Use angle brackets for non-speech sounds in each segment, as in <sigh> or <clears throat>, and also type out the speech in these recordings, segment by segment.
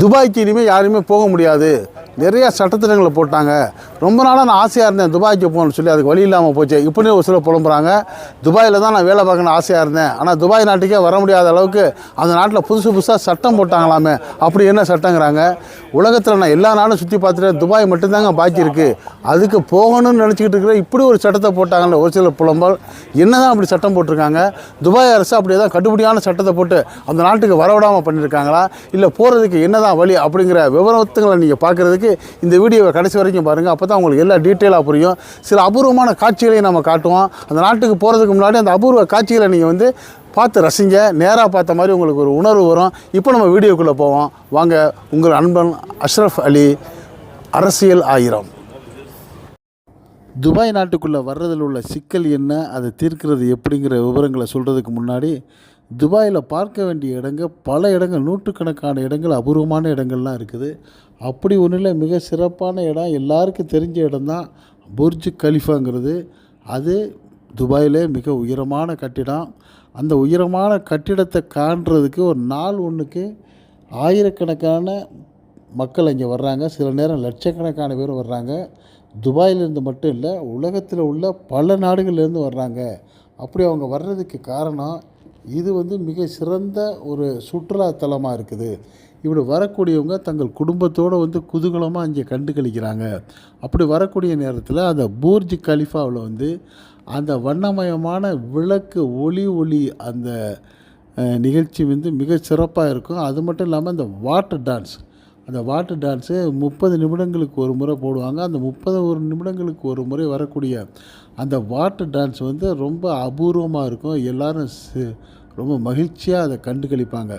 துபாய்க்கு இனிமேல் யாருமே போக முடியாது. நிறைய சட்டத்திட்டங்களை போட்டாங்க. ரொம்ப நாளாக நான் ஆசையாக இருந்தேன் துபாய்க்கு போகணும்னு சொல்லி அதுக்கு வழி இல்லாமல் போச்சு. இப்படி ஒரு சில புலம்புறாங்க. துபாயில் தான் நான் வேலை பார்க்கணும்னு ஆசையாக இருந்தேன். ஆனால் துபாய் நாட்டுக்கே வர முடியாத அளவுக்கு அந்த நாட்டில் புதுசு புதுசாக சட்டம் போட்டாங்களாமே. அப்படி என்ன சட்டங்கிறாங்க? உலகத்தில் நான் எல்லா நாடும் சுற்றி பார்த்துட்டு துபாய் மட்டும்தாங்க பாக்கி இருக்குது அதுக்கு போகணும்னு நினச்சிக்கிட்டு இருக்கிற இப்படி ஒரு சட்டத்தை போட்டாங்கல்ல ஒரு சில புலம்பல். என்னதான் அப்படி சட்டம் போட்டிருக்காங்க? துபாய் அரசு அப்படி தான் கட்டுப்படியான சட்டத்தை போட்டு அந்த நாட்டுக்கு வரவிடாமல் பண்ணியிருக்காங்களா இல்லை போகிறதுக்கு என்னதான் வழி? அப்படிங்கிற விவரத்துங்களை நீங்கள் பார்க்குறதுக்கு இந்த வீடியோவை கடைசி வரைக்கும் பாருங்கள் அப்போ தான் உங்களுக்கு எல்லா டீட்டெயிலாக புரியும். சில அபூர்வமான காட்சிகளையும் நம்ம காட்டுவோம். அந்த நாட்டுக்கு போகிறதுக்கு முன்னாடி அந்த அபூர்வ காட்சிகளை நீங்கள் வந்து பார்த்து ரசிங்க. நேராக பார்த்த மாதிரி உங்களுக்கு ஒரு உணர்வு வரும். இப்போ நம்ம வீடியோக்குள்ளே போவோம். வாங்க உங்கள் அன்பன் அஷ்ரஃப் அலி அரசியல் ஆயிரம். துபாய் நாட்டுக்குள்ளே வர்றதில் உள்ள சிக்கல் என்ன? அதை தீர்க்கிறது எப்படிங்கிற விவரங்களை சொல்கிறதுக்கு முன்னாடி துபாயில் பார்க்க வேண்டிய இடங்கள் பல இடங்கள் நூற்றுக்கணக்கான இடங்கள் அபூர்வமான இடங்கள்லாம் இருக்குது. அப்படி ஒன்றில் மிக சிறப்பான இடம் எல்லாருக்கும் தெரிஞ்ச இடம்தான் புர்ஜ் கலிஃபாங்கிறது. அது துபாயிலே மிக உயரமான கட்டிடம். அந்த உயரமான கட்டிடத்தை காண்றதுக்கு ஒரு நாள் ஒன்றுக்கு ஆயிரக்கணக்கான மக்கள் இங்கே வர்றாங்க. சில நேரம் லட்சக்கணக்கான பேர் வர்றாங்க. துபாயிலேருந்து மட்டும் இல்லை உலகத்தில் உள்ள பல நாடுகள்லேருந்து வர்றாங்க. அப்படி அவங்க வர்றதுக்கு காரணம் இது வந்து மிக சிறந்த ஒரு சுற்றுலாத்தலமாக இருக்குது. இப்படி வரக்கூடியவங்க தங்கள் குடும்பத்தோடு வந்து குதூகலமாக இங்கே கண்டு கழிக்கிறாங்க அப்படி வரக்கூடிய நேரத்தில் அந்த பூர்ஜ் கலிஃபாவில் வந்து அந்த வண்ணமயமான விளக்கு ஒளி ஒளி அந்த நிகழ்ச்சி வந்து மிக சிறப்பாக இருக்கும். அது மட்டும் இல்லாமல் அந்த வாட்டர் டான்ஸ் அந்த வாட்டர் டான்ஸு முப்பது நிமிடங்களுக்கு ஒரு முறை போடுவாங்க. அந்த முப்பது ஒரு நிமிடங்களுக்கு ஒரு முறை வரக்கூடிய அந்த வாட்டர் டான்ஸ் வந்து ரொம்ப அபூர்வமாக இருக்கும். எல்லோரும் ரொம்ப மகிழ்ச்சியாக அதை கண்டுகளிப்பாங்க.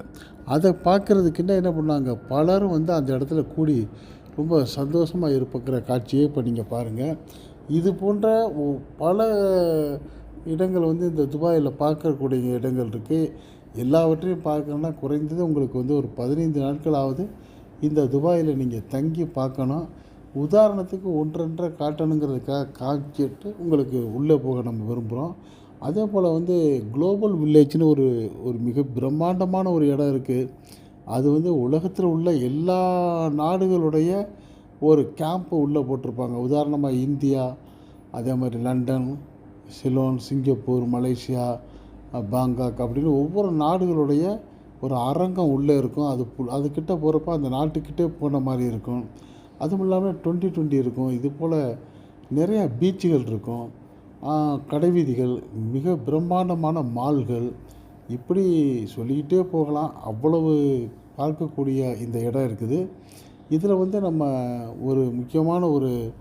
அதை பார்க்குறதுக்குன்னா என்ன பண்ணுவாங்க? பலரும் வந்து அந்த இடத்துல கூடி ரொம்ப சந்தோஷமாக இருப்பக்கிற காட்சியை இப்போ நீங்கள் பாருங்கள் இது போன்ற பல இடங்கள் வந்து இந்த துபாயில் பார்க்கக்கூடிய இடங்கள் இருக்குது எல்லாவற்றையும் பார்க்கணுன்னா குறைந்தது உங்களுக்கு வந்து ஒரு பதினைந்து நாட்களாவது இந்த துபாயில் நீங்கள் தங்கி பார்க்கணும். உதாரணத்துக்கு ஒன்றொன்றை காட்டணுங்கிறதுக்காக காமிச்சிட்டு உங்களுக்கு உள்ளே போக நம்ம விரும்புகிறோம். அதே போல் வந்து குளோபல் வில்லேஜ்னு ஒரு ஒரு மிக பிரம்மாண்டமான ஒரு இடம் இருக்குது அது வந்து உலகத்தில் உள்ள எல்லா நாடுகளுடைய ஒரு கேம்ப்பு உள்ளே போட்டிருப்பாங்க. உதாரணமாக இந்தியா அதே மாதிரி London Ceylon Singapore Malaysia Bangkok அப்படின்னு ஒவ்வொரு நாடுகளுடைய ஒரு அரங்கம் உள்ளே இருக்கும். அது பு- அதுக்கிட்ட போகிறப்ப அந்த நாட்டுக்கிட்டே போன மாதிரி இருக்கும். அதுவும் இல்லாமல் டுவெண்ட்டி டுவெண்ட்டி இருக்கும். இது போல் நிறையா பீச்சுகள் இருக்கும். கடைவீதிகள் மிக பிரம்மாண்டமான மால்கள். இப்படி சொல்லிக்கிட்டே போகலாம். அவ்வளவு பார்க்கக்கூடிய இந்த இடம் இருக்குது. இதில் வந்து நம்ம ஒரு முக்கியமான ஒரு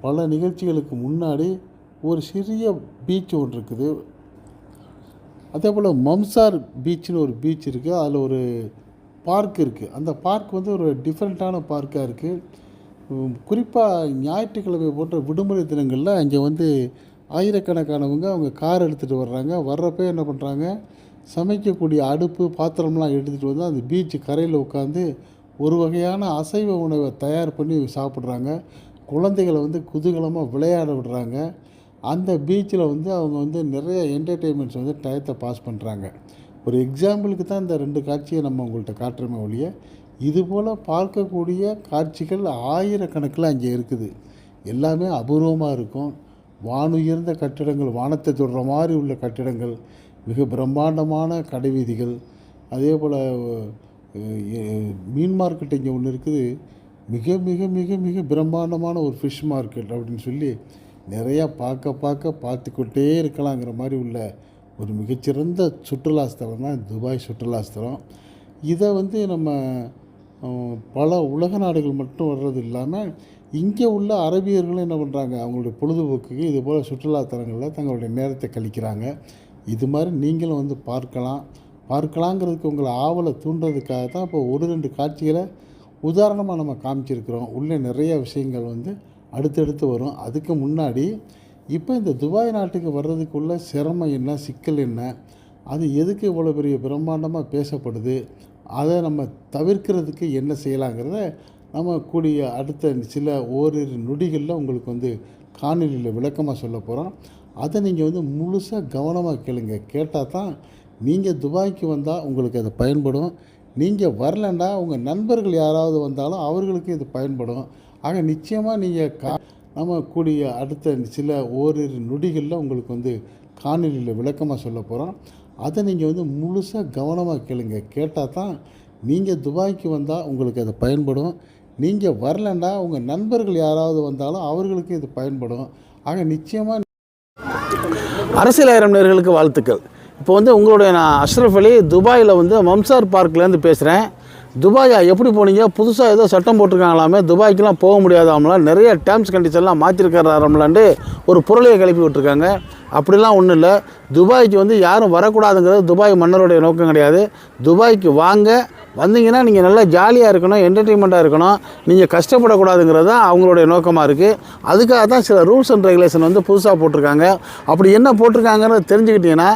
பல நிகழ்ச்சிகளுக்கு முன்னாடி ஒரு சிறிய பீச் ஒன்று இருக்குது. அதே போல் மம்சார் பீச்சுன்னு ஒரு பீச் இருக்குது அதில் ஒரு பார்க் இருக்குது அந்த பார்க் வந்து ஒரு டிஃப்ரெண்ட்டான பார்க்காக இருக்குது குறிப்பாக ஞாயிற்றுக்கிழமை போன்ற விடுமுறை தினங்களில் அங்கே வந்து ஆயிரக்கணக்கானவங்க அவங்க கார் எடுத்துகிட்டு வர்றாங்க. வர்றப்ப என்ன பண்ணுறாங்க சமைக்கக்கூடிய அடுப்பு பாத்திரம்லாம் எடுத்துகிட்டு வந்து அந்த பீச் கரையில் உட்காந்து ஒரு வகையான அசைவ உணவை தயார் பண்ணி சாப்பிட்றாங்க. குழந்தைகளை வந்து குதூகலமாக விளையாட விடுறாங்க. அந்த பீச்சில் வந்து அவங்க வந்து நிறைய என்டர்டெயின்மெண்ட்ஸ் வந்து டயத்தை பாஸ் பண்ணுறாங்க ஒரு எக்ஸாம்பிளுக்கு தான் இந்த ரெண்டு காட்சியை நம்ம உங்கள்கிட்ட காட்டுறோமே ஒழிய இதுபோல் பார்க்கக்கூடிய காட்சிகள் ஆயிரக்கணக்கில் அங்கே இருக்குது. எல்லாமே அபூர்வமாக இருக்கும். வானுயர்ந்த கட்டிடங்கள் வானத்தை தொடுற மாதிரி உள்ள கட்டிடங்கள் மிக பிரம்மாண்டமான கடைவீதிகள் அதே போல் மீன் மார்க்கெட் இங்கே ஒன்று இருக்குது. மிக மிக மிக மிக பிரம்மாண்டமான ஒரு ஃபிஷ் மார்க்கெட் அப்படின்னு சொல்லி நிறையா பார்க்க பார்க்க பார்த்துக்கிட்டே இருக்கலாங்கிற மாதிரி உள்ள ஒரு மிகச்சிறந்த சுற்றுலாஸ்தலம் தான் துபாய் சுற்றுலாஸ்தலம் இதை வந்து நம்ம பல உலக நாடுகள் மட்டும் வர்றது இல்லாமல் இங்கே உள்ள அரபியர்களும் என்ன பண்ணுறாங்க அவங்களுடைய பொழுதுபோக்குக்கு இது போல் சுற்றுலாத்தலங்களில் தங்களுடைய நேரத்தை கழிக்கிறாங்க. இது மாதிரி நீங்களும் வந்து பார்க்கலாம். பார்க்கலாங்கிறதுக்கு உங்களை ஆவலை தூண்டுறதுக்காக தான் இப்போ ஒரு ரெண்டு காட்சிகளை உதாரணமாக நம்ம காமிச்சிருக்கிறோம். உள்ளே நிறைய விஷயங்கள் வந்து அடுத்தடுத்து வரும். அதுக்கு முன்னாடி இப்போ இந்த துபாய் நாட்டுக்கு வர்றதுக்குள்ள சிரமம் என்ன சிக்கல் என்ன அது எதுக்கு இவ்வளோ பெரிய பிரம்மாண்டமாக பேசப்படுது அதை நம்ம தவிர்க்கிறதுக்கு என்ன செய்யலாங்கிறத நம்ம கூடிய அடுத்த சில ஓரிரு நொடிகளில் உங்களுக்கு வந்து காணொலியில் விளக்கமாக சொல்ல போகிறோம் அதை நீங்கள் வந்து முழுசாக கவனமாக கேளுங்க. கேட்டால் தான் நீங்கள் துபாய்க்கு வந்தால் உங்களுக்கு அது பயன்படும். நீங்கள் வரலன்னா உங்கள் நண்பர்கள் யாராவது வந்தாலும் அவர்களுக்கு இது பயன்படும். ஆக நிச்சயமாக நீங்கள் கா நம்ம கூடிய அடுத்த சில ஓரிரு நொடிகளில் உங்களுக்கு வந்து காணொலியில் விளக்கமாக சொல்ல போகிறோம் அதை நீங்கள் வந்து முழுசாக கவனமாக கேளுங்க. கேட்டால் தான் நீங்கள் துபாய்க்கு வந்தால் உங்களுக்கு அது பயன்படும். நீங்கள் வரலன்னா உங்கள் நண்பர்கள் யாராவது வந்தாலும் அவர்களுக்கு இது பயன்படும். ஆக நிச்சயமாக அரசியல் ஆயிரம் நேர்களுக்கு வாழ்த்துக்கள். இப்போ வந்து உங்களுடைய நான் அஷ்ரஃப் அலி துபாயில் வந்து மம்சார் பார்க்லேருந்து பேசுகிறேன் துபாயா எப்படி போனீங்க? புதுசாக ஏதோ சட்டம் போட்டிருக்காங்களாமே துபாய்க்கெலாம் போக முடியாதாமலாம் நிறைய டேர்ம்ஸ் கண்டிஷன்லாம் மாற்றிருக்கிறாரம்லான்ட்டு ஒரு பொருளையை கிளப்பி விட்டுருக்காங்க. அப்படிலாம் ஒன்றும் இல்லை. துபாய்க்கு வந்து யாரும் வரக்கூடாதுங்கிறது துபாய் மன்னருடைய நோக்கம் கிடையாது. துபாய்க்கு வாங்க வந்தீங்கன்னா நீங்கள் நல்லா ஜாலியாக இருக்கணும் என்டர்டெயின்மெண்ட்டாக இருக்கணும். நீங்கள் கஷ்டப்படக்கூடாதுங்கிறது தான் அவங்களுடைய நோக்கமாக இருக்குது அதுக்காக தான் சில ரூல்ஸ் அண்ட் ரெகுலேஷன் வந்து புதுசாக போட்டிருக்காங்க. அப்படி என்ன போட்டிருக்காங்கன்னு தெரிஞ்சுக்கிட்டீங்கன்னா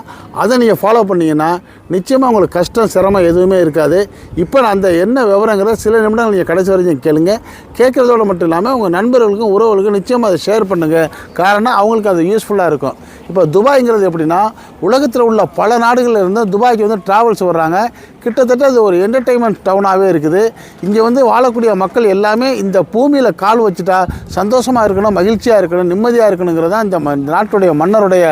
அதை நீங்கள் ஃபாலோ பண்ணிங்கன்னா நிச்சயமாக உங்களுக்கு கஷ்டம் சிரமம் எதுவுமே இருக்காது. இப்போ நான் அந்த என்ன விவரங்கிறத சில நிமிடங்கள் நீங்கள் கடைசி வரைக்கும் கேளுங்க. கேட்குறதோட மட்டும் இல்லாமல் உங்கள் நண்பர்களுக்கும் உறவுகளுக்கும் நிச்சயமாக அதை ஷேர் பண்ணுங்கள் காரணம் அவங்களுக்கு அது யூஸ்ஃபுல்லாக இருக்கும். இப்போ துபாய்ங்கிறது எப்படின்னா உலகத்தில் உள்ள பல நாடுகளில் இருந்து துபாய்க்கு வந்து ட்ராவல்ஸ் வர்றாங்க. கிட்டத்தட்ட அது ஒரு என்டர்டெயின்மெண்ட் டவுனாகவே இருக்குது. இங்கே வந்து வாழக்கூடிய மக்கள் எல்லாமே இந்த பூமியில் கால் வச்சுட்டா சந்தோஷமாக இருக்கணும் மகிழ்ச்சியாக இருக்கணும் நிம்மதியாக இருக்கணுங்கிறது தான் இந்த ம- நாட்டுடைய மன்னருடைய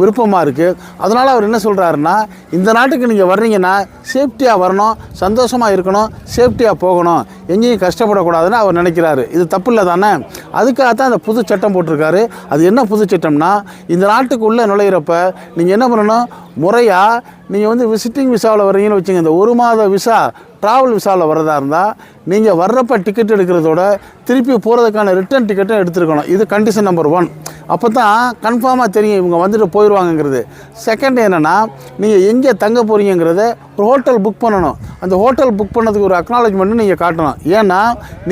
விருப்பமாக இருக்குது அதனால் அவர் என்ன சொல்கிறாருன்னா இந்த நாட்டுக்கு நீங்கள் வர்றீங்கன்னா சேஃப்டியாக வரணும் சந்தோஷமாக இருக்கணும் சேஃப்டியாக போகணும். எங்கேயும் கஷ்டப்படக்கூடாதுன்னு அவர் நினைக்கிறாரு. இது தப்பு இல்லை தானே? அதுக்காக தான் அந்த புது சட்டம் போட்டிருக்காரு. அது என்ன புது சட்டம்னா இந்த நாட்டுக்குள்ளே நுழையிறப்ப நீங்கள் என்ன பண்ணணும்? முறையாக நீங்கள் வந்து விசிட்டிங் விசாவில் வர்றீங்கன்னு வச்சுங்க இந்த ஒரு மாத விசா ட்ராவல் விசாவில் வர்றதா இருந்தால் நீங்கள் வர்றப்ப டிக்கெட் எடுக்கிறதோட திருப்பி போகிறதுக்கான ரிட்டர்ன் டிக்கெட்டும் எடுத்துருக்கணும். இது கண்டிஷன் நம்பர் ஒன் அப்போ தான் கன்ஃபார்மாக தெரியும் இவங்க வந்துட்டு போயிடுவாங்கங்கிறது செகண்ட் என்னென்னா நீங்கள் எங்கே தங்க போகிறீங்கிறத ஒரு ஹோட்டல் புக் பண்ணணும். அந்த ஹோட்டல் புக் பண்ணதுக்கு ஒரு அக்னாலஜ்மெண்ட்டு நீங்கள் காட்டணும். ஏன்னா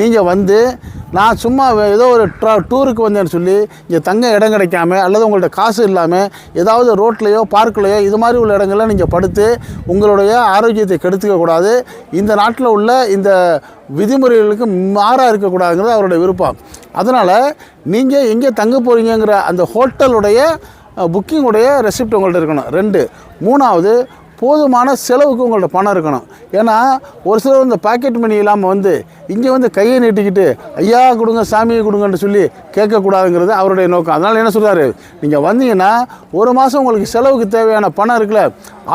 நீங்கள் வந்து நான் சும்மா வே- ஏதோ ஒரு ட்ரா டூருக்கு வந்தேன்னு சொல்லி இங்கே தங்க இடம் கிடைக்காம அல்லது உங்கள்ட்ட காசு இல்லாமல் ஏதாவது ரோட்லேயோ பார்க்லையோ இது மாதிரி உள்ள இடங்களில் நீங்கள் படுத்து உங்களுடைய ஆரோக்கியத்தை கெடுத்துக்க கூடாது. இந்த நாட்டில் உள்ள இந்த விதிமுறைகளுக்கு மாறாக இருக்கக்கூடாதுங்கிறது அவருடைய விருப்பம். அதனால் நீங்கள் எங்கே தங்க போகிறீங்கிற அந்த ஹோட்டலுடைய புக்கிங்குடைய ரெசிப்ட் உங்கள்கிட்ட இருக்கணும். ரெண்டு. மூணாவது போதுமான செலவுக்கு உங்கள்ட்ட பணம் இருக்கணும். ஏன்னா ஒரு சிலர் இந்த பாக்கெட் மணி இல்லாமல் வந்து இங்கே வந்து கையை நீட்டிக்கிட்டு ஐயா கொடுங்க சாமியை கொடுங்கன்னு சொல்லி கேட்கக்கூடாதுங்கிறது அவருடைய நோக்கம். அதனால் என்ன சொல்கிறாரு நீங்கள் வந்தீங்கன்னா ஒரு மாதம் உங்களுக்கு செலவுக்கு தேவையான பணம் இருக்குல்ல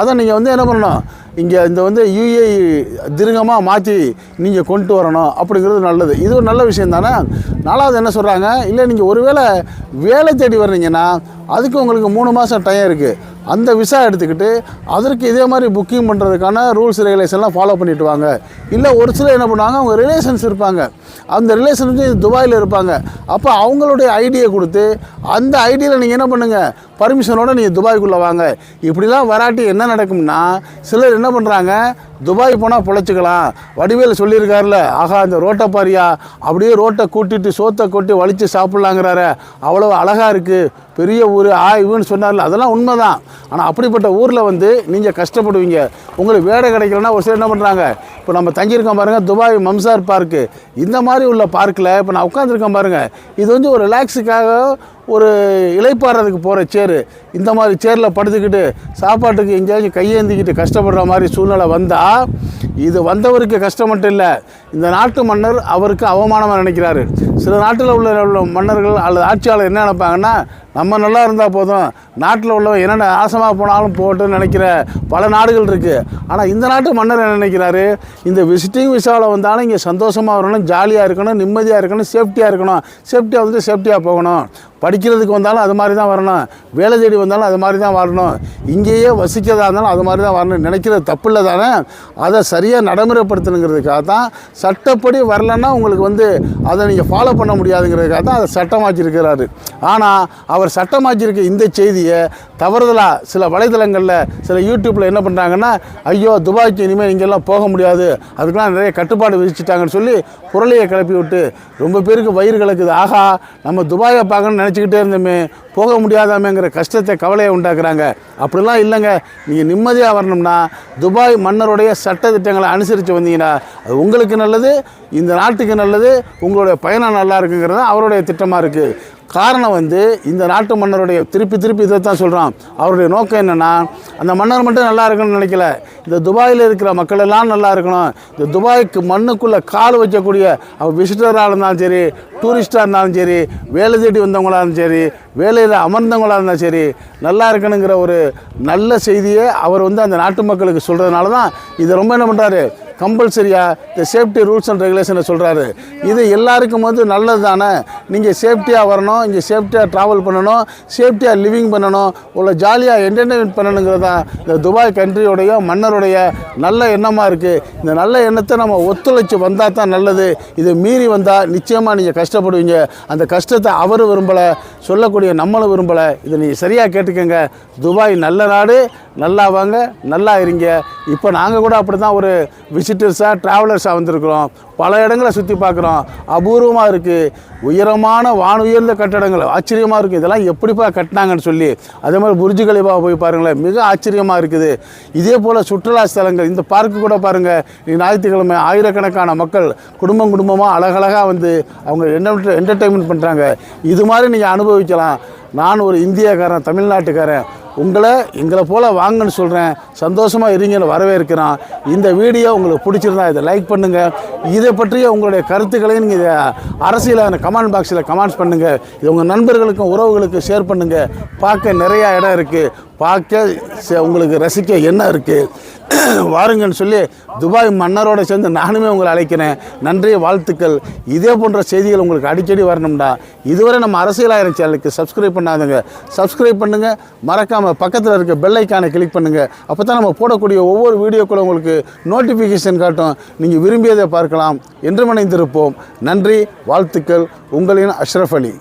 அதை நீங்கள் வந்து என்ன பண்ணணும்? இங்கே இந்த வந்து யூஏ திருங்கமாக மாற்றி நீங்கள் கொண்டு வரணும் அப்படிங்கிறது நல்லது. இது ஒரு நல்ல விஷயம் தானே? நாலாவது என்ன சொல்கிறாங்க இல்லை நீங்கள் ஒருவேளை வேலை தேடி வர்றீங்கன்னா அதுக்கு உங்களுக்கு மூணு மாதம் டைம் இருக்குது அந்த விசா எடுத்துக்கிட்டு அதற்கு இதே மாதிரி புக்கிங் பண்ணுறதுக்கான ரூல்ஸ் ரெகுலேஷன்லாம் ஃபாலோ பண்ணிட்டு வாங்க. இல்லை ஒரு சிலர் என்ன பண்ணுவாங்க அவங்க ரிலேஷன்ஸ் இருப்பாங்க. அந்த ரிலேஷன் வந்து துபாயில் இருப்பாங்க. அப்போ அவங்களுடைய ஐடியை கொடுத்து அந்த ஐடியில் நீங்கள் என்ன பண்ணுங்கள் பர்மிஷனோடு நீங்கள் துபாய்க்குள்ளே வாங்க. இப்படிலாம் வராட்டி என்ன நடக்கும்னா சிலர் என்ன பண்ணுறாங்க துபாய் போனால் பிழைச்சிக்கலாம். வடிவேல் சொல்லியிருக்காருல ஆகா இந்த ரோட்டை பாரியா? அப்படியே ரோட்டை கூட்டிட்டு சோத்தை கொட்டி வலித்து சாப்பிட்லாங்கிறாரு. அவ்வளோ அழகாக இருக்குது பெரிய ஊர் ஆ இவன்னு சொன்னார்ல. அதெல்லாம் உண்மை தான் ஆனால் அப்படிப்பட்ட ஊரில் வந்து நீங்கள் கஷ்டப்படுவீங்க. உங்களுக்கு வேலை கிடைக்கலன்னா ஒரு சிலர் என்ன பண்ணுறாங்க இப்போ நம்ம தங்கியிருக்கோம் பாருங்கள் துபாய் மம்சார் பார்க்கு இந்த மாதிரி உள்ள பார்க்கில் இப்போ நான் உட்காந்துருக்கேன் பாருங்கள் இது வந்து ஒரு ரிலாக்ஸுக்காக ஒரு இழைப்பாடுறதுக்கு போகிற சேரு இந்த மாதிரி சேரில் படுத்துக்கிட்டு சாப்பாட்டுக்கு எங்கேயாச்சும் கையேந்திக்கிட்டு கஷ்டப்படுற மாதிரி சூழ்நிலை வந்தால் இது வந்தவருக்கு கஷ்டம் மட்டும் இல்லை இந்த நாட்டு மன்னர் அவருக்கு அவமானமாக நினைக்கிறாரு. சில நாட்டில் உள்ள உள்ள மன்னர்கள் அல்லது ஆட்சியாளர் என்ன நினைப்பாங்கன்னா நம்ம நல்லா இருந்தால் போதும் நாட்டில் உள்ளவன் என்னென்ன நாசமாக போனாலும் போட்டுன்னு நினைக்கிற பல நாடுகள் இருக்குது ஆனால் இந்த நாட்டு மன்னர் என்ன நினைக்கிறாரு? இந்த விசிட்டிங் விசாவில் வந்தாலும் இங்கே சந்தோஷமாக வரணும் ஜாலியாக இருக்கணும் நிம்மதியாக இருக்கணும் சேஃப்டியாக இருக்கணும். சேஃப்டியாக வந்துட்டு சேஃப்டியாக போகணும். படிக்கிறதுக்கு வந்தாலும் அது மாதிரி தான் வரணும். வேலை தேடி வந்தாலும் அது மாதிரி தான் வரணும் இங்கேயே வசிக்கிறதா இருந்தாலும் அது மாதிரி தான் வரணும் நினைக்கிறது தப்பு இல்லை தானே? அதை சரியாக நடைமுறைப்படுத்தணுங்கிறதுக்காக தான் சட்டப்படி வரலன்னா உங்களுக்கு வந்து அதை நீங்கள் ஃபாலோ பண்ண முடியாதுங்கிறதுக்காக தான் அதை சட்டமாக்கியிருக்கிறாரு. ஆனால் அவர் சட்டமாக்கியிருக்க இந்த செய்தியை தவறுதலாக சில வலைதளங்களில் சில யூடியூப்பில் என்ன பண்ணுறாங்கன்னா ஐயோ துபாய்க்கு இனிமேல் இங்கெல்லாம் போக முடியாது. அதுக்கெல்லாம் நிறைய கட்டுப்பாடு விதிச்சிட்டாங்கன்னு சொல்லி குரலையை கிளப்பி விட்டு ரொம்ப பேருக்கு வயிறு கலக்குது. ஆகா நம்ம துபாயை பார்க்கணும்னு நினச்சிக்கிட்டே இருந்தோமே. போக முடியாதாமேங்கிற கஷ்டத்தை கவலையை உண்டாக்குறாங்க. அப்படிலாம் இல்லைங்க. நீங்கள் நிம்மதியாக வரணும்னா துபாய் மன்னருடைய சட்ட திட்டங்களை அனுசரித்து வந்தீங்கன்னா அது உங்களுக்கு நல்லது இந்த நாட்டுக்கு நல்லது உங்களுடைய பயணம் நல்லா இருக்குங்கிறது அவருடைய திட்டமாக இருக்குது காரணம் வந்து இந்த நாட்டு மன்னருடைய திருப்பி திருப்பி இதை தான் சொல்கிறான் அவருடைய நோக்கம் என்னென்னா அந்த மன்னர் மட்டும் நல்லா இருக்கணும்னு நினைக்கல. இந்த துபாயில் இருக்கிற மக்கள் எல்லாம் நல்லா இருக்கணும். இந்த துபாய்க்கு மண்ணுக்குள்ளே கால் வைக்கக்கூடிய அவர் விசிட்டராக இருந்தாலும் சரி டூரிஸ்டாக இருந்தாலும் சரி வேலை தேடி வந்தவங்களாக இருந்தாலும் சரி வேலையில் அமர்ந்தவங்களாக இருந்தாலும் சரி நல்லா இருக்கணுங்கிற ஒரு நல்ல செய்தியை அவர் வந்து அந்த நாட்டு மக்களுக்கு சொல்கிறதுனால தான் இதை ரொம்ப என்ன பண்ணுறாரு கம்பல்சரியாக இந்த சேஃப்டி ரூல்ஸ் அண்ட் ரெகுலேஷனை சொல்கிறாரு இது எல்லாருக்கும் வந்து நல்லது தானே நீங்கள் சேஃப்டியாக வரணும் இங்கே சேஃப்டியாக ட்ராவல் பண்ணணும் சேஃப்டியாக லிவிங் பண்ணணும் உள்ள ஜாலியாக என்டர்டெயின்மெண்ட் பண்ணணுங்கிறது தான் இந்த துபாய் கண்ட்ரியோடைய மன்னருடைய நல்ல எண்ணமாக இருக்குது இந்த நல்ல எண்ணத்தை நம்ம ஒத்துழைச்சி வந்தால் தான் நல்லது. இதை மீறி வந்தால் நிச்சயமாக நீங்கள் கஷ்டப்படுவீங்க. அந்த கஷ்டத்தை அவர் விரும்பலை சொல்லக்கூடிய நம்மளும் விரும்பலை. இதை நீங்கள் சரியாக கேட்டுக்கோங்க. துபாய் நல்ல நாடு நல்லா வாங்க நல்லா இருங்க. இப்போ நாங்கள் கூட அப்படி தான் ஒரு விசிட்டர்ஸாக ட்ராவலர்ஸாக வந்திருக்கிறோம். பல இடங்களை சுற்றி பார்க்குறோம். அபூர்வமாக இருக்குது உயரமான வானுயர்ந்த கட்டடங்கள். ஆச்சரியமாக இருக்குது இதெல்லாம் எப்படிப்பா கட்டினாங்கன்னு சொல்லி. அதே மாதிரி புரிஜு கலிபா போய் பாருங்களேன். மிக ஆச்சரியமாக இருக்குது. இதே போல் சுற்றுலா ஸ்தலங்கள் இந்த பார்க்கு கூட பாருங்கள் ஞாயிற்றுக்கிழமை ஆயிரக்கணக்கான மக்கள் குடும்பம் குடும்பமாக அழகழகாக வந்து அவங்க என்ன என்டர்டெயின்மெண்ட் பண்ணுறாங்க இது மாதிரி நீங்கள் அனுபவிக்கலாம். நான் ஒரு இந்தியக்காரன் தமிழ்நாட்டுக்காரன். உங்களை எங்களை போல் வாங்கன்னு சொல்கிறேன் சந்தோஷமாக இருங்கன்னு வரவேற்கிறான். இந்த வீடியோ உங்களுக்கு பிடிச்சிருந்தா இதை லைக் பண்ணுங்கள் இதை பற்றிய உங்களுடைய கருத்துக்களையும் நீங்கள் இதை அரசியலான கமெண்ட் பாக்ஸில் கமெண்ட்ஸ் பண்ணுங்கள் இது உங்கள் நண்பர்களுக்கும் உறவுகளுக்கும் ஷேர் பண்ணுங்கள் பார்க்க நிறையா இடம் இருக்குது பார்க்க உங்களுக்கு ரசிக்க என்ன இருக்குது <clears throat> வாருங்கன்னு சொல்லி துபாய் மன்னரோடு சேர்ந்து நானுமே உங்களை அழைக்கிறேன். நன்றி வாழ்த்துக்கள். இதே போன்ற செய்திகள் உங்களுக்கு அடிக்கடி வரணும்டா. இதுவரை நம்ம அரசியலாயிரம் சேனலுக்கு சப்ஸ்கிரைப் பண்ணாதுங்க. சப்ஸ்கிரைப் பண்ணுங்கள் மறக்காமல் பக்கத்தில் இருக்க பெல்லைக்கானை கிளிக் பண்ணுங்கள் அப்போ தான் நம்ம போடக்கூடிய ஒவ்வொரு வீடியோக்களும் உங்களுக்கு நோட்டிஃபிகேஷன் காட்டும். நீங்கள் விரும்பியதை பார்க்கலாம். என்று மனைந்திருப்போம் நன்றி வாழ்த்துக்கள். உங்களின் அஷ்ரஃப் அலி.